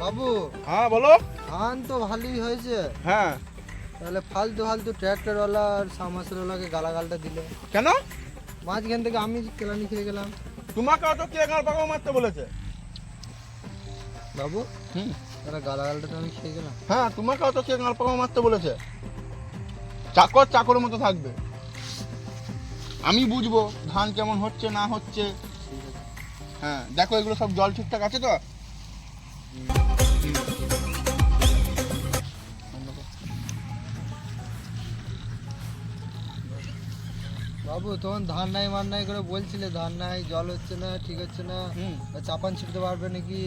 বাবু হ্যাঁ বলো। ধান তো ভালোই হয়েছে। হ্যাঁ। তাহলে ফালতু ফালতু ট্র্যাক্টরওয়ালা আর সামাসেরওয়ালাকে গালাগালটা দিলে। কেন? মাঝখান থেকে আমি কেলানি খেয়ে গেলাম। তোমাকে অত কে গাল পাকা মারতে বলেছে? বাবু হুম। তাহলে গালাগালটা তো আমি খেয়ে গেলাম। হ্যাঁ তোমাকে অত কে গাল পাকা মারতে বলেছে? চাকর চাকরের মতো থাকবে। আমি বুঝব ধান কেমন হচ্ছে না হচ্ছে। হ্যাঁ দেখো এগুলো সব জল ঠিকঠাক আছে তো? বাবু তখন ধান নাই মান নাই করে বলছিলে ধান নাই জল হচ্ছে না ঠিক হচ্ছে না। চাপান ছিটতে পারবে নাকি?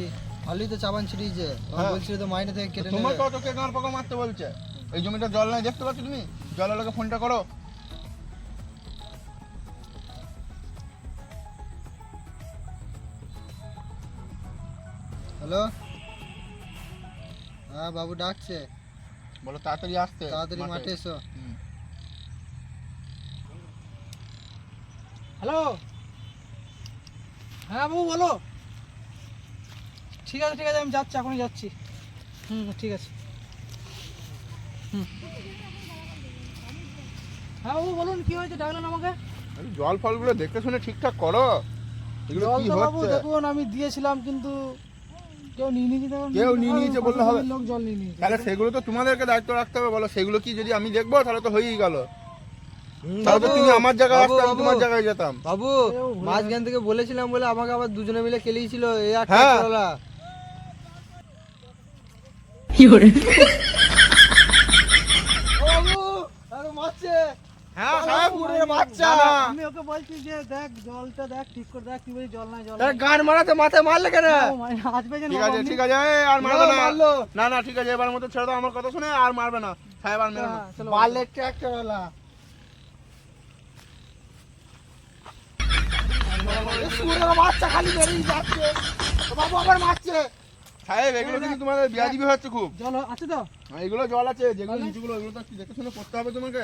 ভালোই তো চাপান ছিটিয়েছে তখন হ্যাঁ। বলছিলে তো মাইনে থেকে কেটে তোমাকে অত কে গাল পাকা মারতে বলছে? এই জমিটা জল নাই দেখতে পাচ্ছ তুমি? জল জলের ফোনটা করো। হ্যালো? হ্যাঁ বাবু ডাকছে। বলো তাড়াতাড়ি আসতে। তাড়াতাড়ি মাঠে। এসো। হ্যালো? হ্যাঁ বাবু বলো। ঠিক আছে ঠিক আছে আমি যাচ্ছি এখনই যাচ্ছি। হুম ঠিক আছে। হুম। হ্যাঁ বাবু বলুন কি হয়েছে? ডাকলেন আমাকে। জল ফলগুলো দেখতে শুনে ঠিকঠাক করো। এগুলো জল কি তো বাবু হচ্ছে? দেখুন আমি দিয়েছিলাম কিন্তু কেউ নিয়ে নিয়েছে কেউ নিয়ে নিয়েছে বললে হবে? লোক জল নিয়ে নিয়েছে। তাহলে সেগুলো তো তোমাদেরকে দায়িত্ব রাখতে হবে বলো। সেগুলো কি যদি আমি দেখব তাহলে তো হয়েই গেল। তাহলে তুমি আমার জায়গায় আসতে আমি তোমার জায়গায় যেতাম। বাবু মাঝখান থেকে বলেছিলাম বলে আমাকে আবার দুজনে মিলে খেলিয়েছিল আর হ্যাঁ। বাবু আরে মারছে। হ্যাঁ সাহেব, পুরো বাচ্চা। না, না। আমি ওকে বলছি যে দেখ জলটা দেখ ঠিক করে দেখ তুই বলছিস জল নাই জল। নাই গান মারাতে মাথায় মারলে কেন? ও মাই, ঠিক আছে ঠিক আছে আর মারবে না। না না ঠিক আছে এবার মতো ছেড়ে দাও আমার কথা শুনে আর মারবে না। সাহেব আর মেরো না। চলো। বালে ট্রাক্টরওয়ালা বাচ্চা খালি বেরিয়ে যাচ্ছে। বাবু আবার মারছে। সাহেব এগুলো কিন্তু তোমাদের বিয়াদিবি হচ্ছে খুব। জল আছে তো? হ্যাঁ, এগুলো জল আছে যেগুলো নিচুগুলো এগুলো তো দেখে শুনে করতে হবে তোমাকে?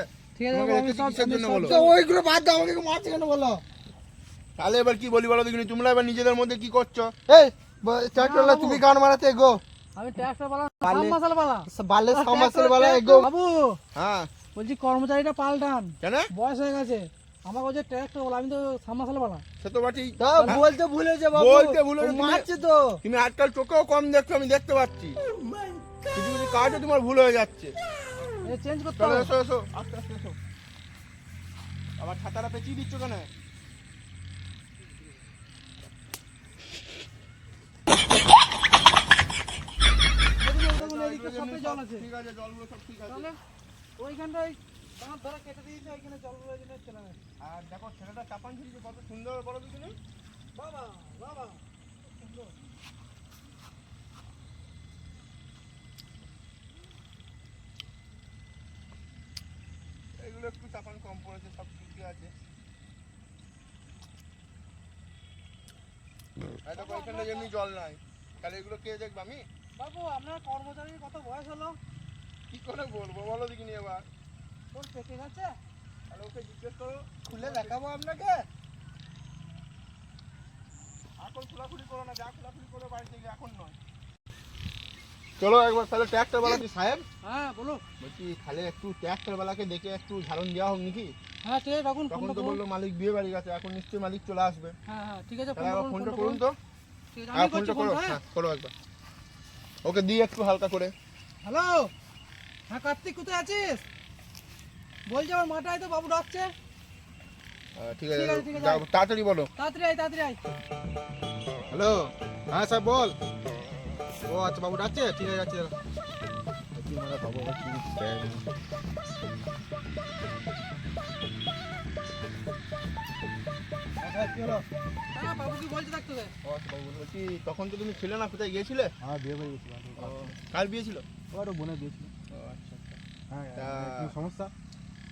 ওইগুলো বাদ দাও আমাকে মারছে কেন বলো? তাহলে এবার কি বলি বলো দেখিনি? তোমরা এবার নিজেদের মধ্যে কি করছ? এই ট্রাক্টরওয়ালা তুমি গান মারাতে এগো। আমি ট্যাক্সটা বালা বালে- বালা। বালে সমাসের বেলা এগো। বাবু। হ্যাঁ। বলছি কর্মচারীটা পাল্টান। কেন? বয়স হয়ে গেছে। আমার বলছে ট্যাক্সটা বলা আমি তো সাম বালা। সে তো বাটি তা বলতে ভুলেছে বাবু। বলতে ভুলেছে মারছে তো। তুমি আজকাল চোখেও কম দেখছ আমি দেখতে পাচ্ছি। কিছু কিছু কাজও তোমার ভুল হয়ে যাচ্ছে। চেঞ্জ করতে হবে। এসো এসো। আস্তে আস্তে এসো। আবার ছাতাটা পেঁচিয়ে দিচ্ছ কেন? ঠিক আছে জলগুলো সব ঠিক আছে। ওইখানটায় ধরা কেটে দিয়েছে ওইখানে জলগুলো এই জন্য চলে গেছে আর দেখো ছেলেটা চাপান কত সুন্দর বলো দুজনে বাবা বাবা। এগুলো একটু চাপান কম পড়েছে সব ঠিকই আছে? এই দেখো এখানে জল নাই। তাহলে এগুলো কে দেখবে আমি? বাবু আপনার কর্মচারীর কত বয়স হলো? কি করে বলব? বলো দেখিনি এবার। তোর পেটে গেছে? তাহলে ওকে জিজ্ঞেস করো খুলে দেখাবো আপনাকে। এখন খোলাখুলি করো না যা খোলাখুলি করে বাড়িতে এখন নয়। চলো একবার তাহলে ট্র্যাক্টর বেলা কি সাহেব। হ্যাঁ বলো। বলছি তাহলে একটু ট্র্যাক্টর বেলাকে দেখে একটু ঝাড়ন দেওয়া হোক নাকি? হ্যাঁ ঠিক আছে রাখুন তখন তো বলল মালিক বিয়ে বাড়ি গেছে এখন নিশ্চয়ই মালিক চলে আসবে। হ্যাঁ হ্যাঁ ঠিক আছে ফোনটা করুন তো? হ্যাঁ ফোনটা করো হ্যাঁ। হ্যাঁ করো একবার। ওকে দিই একটু হালকা করে। হ্যালো? হ্যাঁ কার্তিক কোথায় আছিস? বলছি আমার মাথায় তো বাবু ডাকছে। ঠিক আছে। তাড়াতাড়ি বলো। তাড়াতাড়ি আয় তাড়াতাড়ি আয়। হ্যালো? হ্যাঁ স্যার বল। ও আচ্ছা বাবু ডাকছে ঠিক আছে যাচ্ছে হ্যাঁ বাবু কি আচ্ছা, তখন তো তুমি ছিলে না কোথায় গিয়েছিলে? হ্যাঁ বিয়ে হয়ে গেছিল ও, কার বিয়ে ছিল? ওটা বোনে দিয়েছিল ও, আচ্ছা, আচ্ছা। হ্যাঁ তা- সমস্যা?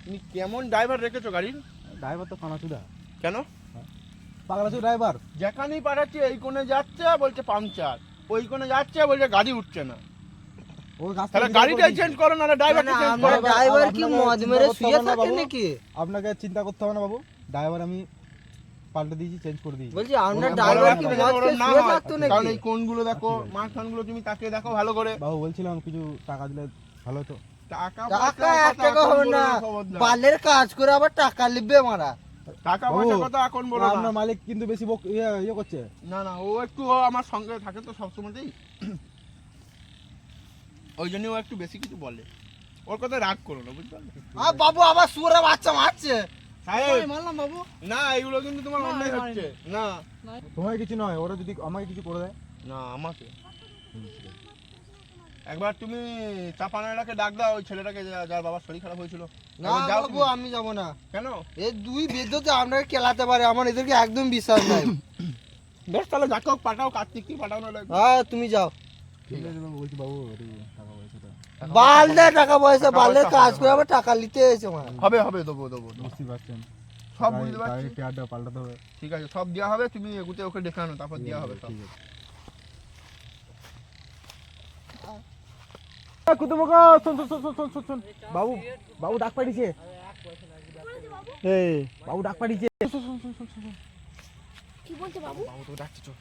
তুমি কেমন ড্রাইভার রেখেছো গাড়ির? ড্রাইভার তো কানাচুদা। কেন? পাগলাচু ড্রাইভার। যেখানেই পাঠাচ্ছি এই কোণে যাচ্ছে বলছে পাংচার। ওই কোণে যাচ্ছে বলছে গাড়ি উঠছে না। ও রাস্তা তাহলে গাড়িটাই চেঞ্জ করো না ড্রাইভারটা চেঞ্জ করো। আমরা- ড্রাইভার কি মদ মেরে শুয়ে থাকে নাকি? আপনাকে চিন্তা করতে হবে না বাবু। ড্রাইভার আমি পাল্টে দিয়েছি চেঞ্জ করে দিয়েছি। বলছি আপনার ড্রাইভার কি রাখতে মদ যেন খেয়ে না শুয়ে। থাকতো কারণ এই কোনগুলো দেখো মাছ খানগুলো তুমি তাকে দেখো ভালো করে। বাবু বলছিলাম কিছু টাকা দিলে ভালো হতো। টাকা টাকা এক টাকা হবে না। বালের কাজ করে আবার টাকা লিখবে মারা। টাকা পয়সা কথা এখন বলো না। মালিক কিন্তু বেশি ইয়ে ইয়ে করছে। না না ও একটু আমার সঙ্গে থাকে তো সবসময়তেই। ওই জন্য ও একটু বেশি কিছু বলে। ওর কথা রাগ করো না বুঝতে পারলে? আর বাবু আবার সুরে বাচ্চা মারছে। মারলাম বাবু। না এগুলো কিন্তু তোমার অন্যায় হচ্ছে। না। তোমার কিছু নয় ওরা যদি আমাকে কিছু করে দেয়। না আমাকে। একবার তুমি চাপানাটাকে ডাক দাও ওই ছেলেটাকে যার বাবার শরীর খারাপ হয়েছিল। না একবার যাও বাবু তুমি। আমি যাব না। কেন? এই দুই বেদ্যতে আপনাকে কেলাতে পারে আমার এদেরকে একদম বিশ্বাস নাই। বেশ তাহলে যাকে হোক পাঠাও কার্তিককে পাঠাও না হ্যাঁ তুমি যাও। ঠিক আছে বাবু বলছি বাবু টাকা পয়সাটা বালদে টাকা পয়সা টাকা কাজ করে আবার টাকা নিতে এসে হবে হবে দেবো দেবো। বুঝতেই পারছেন। সব বুঝতে পারছি। পাল্টাতে হবে। ঠিক আছে সব দেওয়া হবে তুমি এগুতে ওকে ডেকে আনো তারপর দেওয়া হবে সব। ঠিক শোন শোন শোন শোন শোন শোন বাবু বাবু ডাক পাঠিয়েছে। এই বাবু ডাক পাঠিয়েছে। শোন, শোন, শোন, শোন, শোন। কি বলছে বাবু? বাবু তোকে ডাকছে চল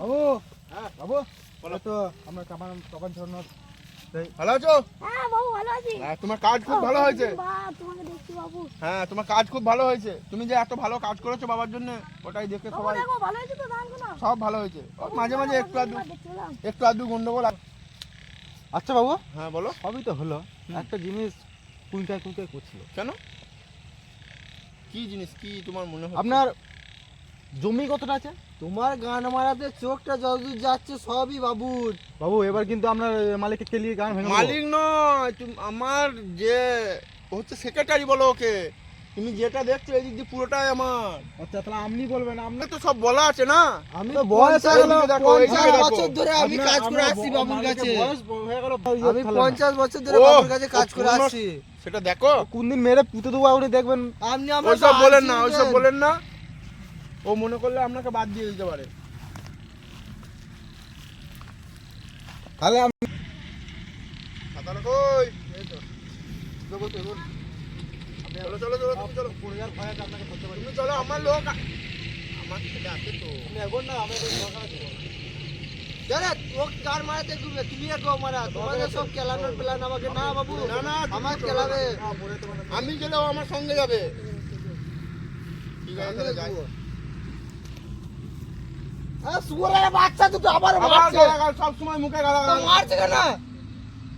বাবু হ্যাঁ বাবু বলো। তো আমরা কামান কামান ছড়ানোর ভালো আছো? হ্যাঁ বাবু ভালো আছি। হ্যাঁ তোমার কাজ খুব ভালো হয়েছে। তোমাকে দেখছি বাবু। হ্যাঁ তোমার কাজ খুব ভালো হয়েছে। তুমি যে এত ভালো কাজ করেছ বাবার জন্য ওটাই দেখে সবাই ভালো হয়েছে তো ধান সব ভালো হয়েছে। মাঝে মাঝে একটু আধটু একটু আধটু গন্ডগোল। আচ্ছা বাবু। হ্যাঁ বলো। সবই তো হলো। একটা জিনিস কুইন্টাল কুইন্টাল করছিল। কেন? কি জিনিস? কি তোমার মনে হয় আপনার জমি কতটা আছে? তোমার গান মারাতে চোখটা যতদূর যাচ্ছে সবই বাবুর। বাবু এবার কিন্তু আপনার মালিককে কেলিয়ে গান ভেঙে মালিক নয় আমার যে হচ্ছে সেক্রেটারি বলো ওকে। তুমি যেটা দেখছ এই দিক দিয়ে পুরোটাই আমার। আচ্ছা তাহলে আপনি বলবেন আপনি আপনার তো সব বলা আছে না? আমি তো বয়স পঞ্চাশ হয়ে গেল, দেখো, এই পঞ্চাশ দিকে দেখো। বছর ধরে আমি কাজ করে আসছি বাবুর কাছে। বয়স হয়ে গেল আমি পঞ্চাশ বছর ধরে বাবুর কাছে কাজ করে আসছি। সেটা দেখো। কোন দিন মেরে পুঁতে দেবো আপনি দেখবেন। আপনি আমার ওইসব বলেন না ওইসব বলেন না। ও মনে করলে আপনাকে বাদ দিয়ে দিতে পারে। তাহলে আমি। চলো তুমি চলো। তুমি চলো আমার লোক আমার ছেলে আছে তো। জানে ও গান মারাতে তুমি গো মারা তোমাদের সব কেলানোর প্ল্যান আমাকে না বাবু। না, না, আমার আমি গেলে আমার সঙ্গে যাবে। ঠিক আছে যাই। আরে বাচ্চা দুটো আবার আবার মারছে সব সময় মুখে গালা তো মারছে কেন?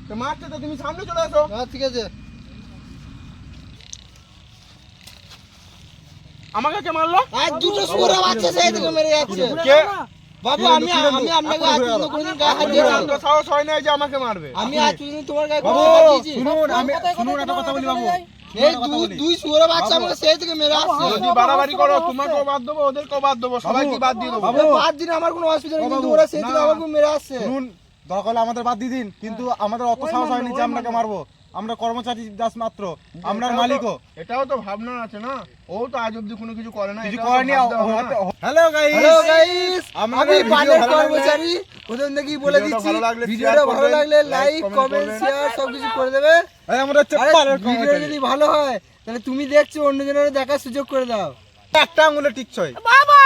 তো মারছে তো তুমি সামনে চলে এসো। হ্যাঁ ঠিক আছে। আমাকে কে মারলো? আর দুটো বাচ্চা সেই মেরে যাচ্ছে। কে? বাবু আমি আমি আপনাকে আজ পর্যন্ত কোনোদিন গায়ে হাত আমার দিইনি। এত সাহস হয় না যে আমাকে মারবে। আমি আজ পর্যন্ত তোমার গায়ে কোনো হাত দিয়েছি শুনুন আমি শুনুন একটা কথা বলি বাবু। এই দুই দুই শুয়োরের বাচ্চা আমাকে সেই থেকে মেরে আসছে। যদি বাড়াবাড়ি করো তোমাকেও বাদ দেবো ওদেরকেও বাদ দেবো সবাইকে বাদ দিয়ে দেবো। বাদ দিন আমার কোনো অসুবিধা নেই কিন্তু ওরা সেই থেকে মেরে আসছে। শুনুন দরকার হলে আমাদের বাদ দিয়ে দিন কিন্তু আমাদের অত সাহস হয়নি যে আপনাকে মারবো। আমরা কর্মচারী দাস মাত্র আমরা মালিকও। এটাও তো ভাবনা আছে না? ও তো আজ অব্দি কোনো কিছু করে না কিছু করেনি। হ্যালো গাইস হ্যালো গাইস আমি লাগলে- কর্মচারী প্রথম থেকেই বলে দিচ্ছি ভিডিওটা ভালো লাগলে লাইক কমেন্ট। শেয়ার সব কিছু করে দেবে। এই আমরা হচ্ছে পানের ভিডিও যদি ভালো হয় তাহলে তুমি দেখছ অন্যজনের দেখার সুযোগ করে দাও। একটা আঙুলে টিকছই। বাবা!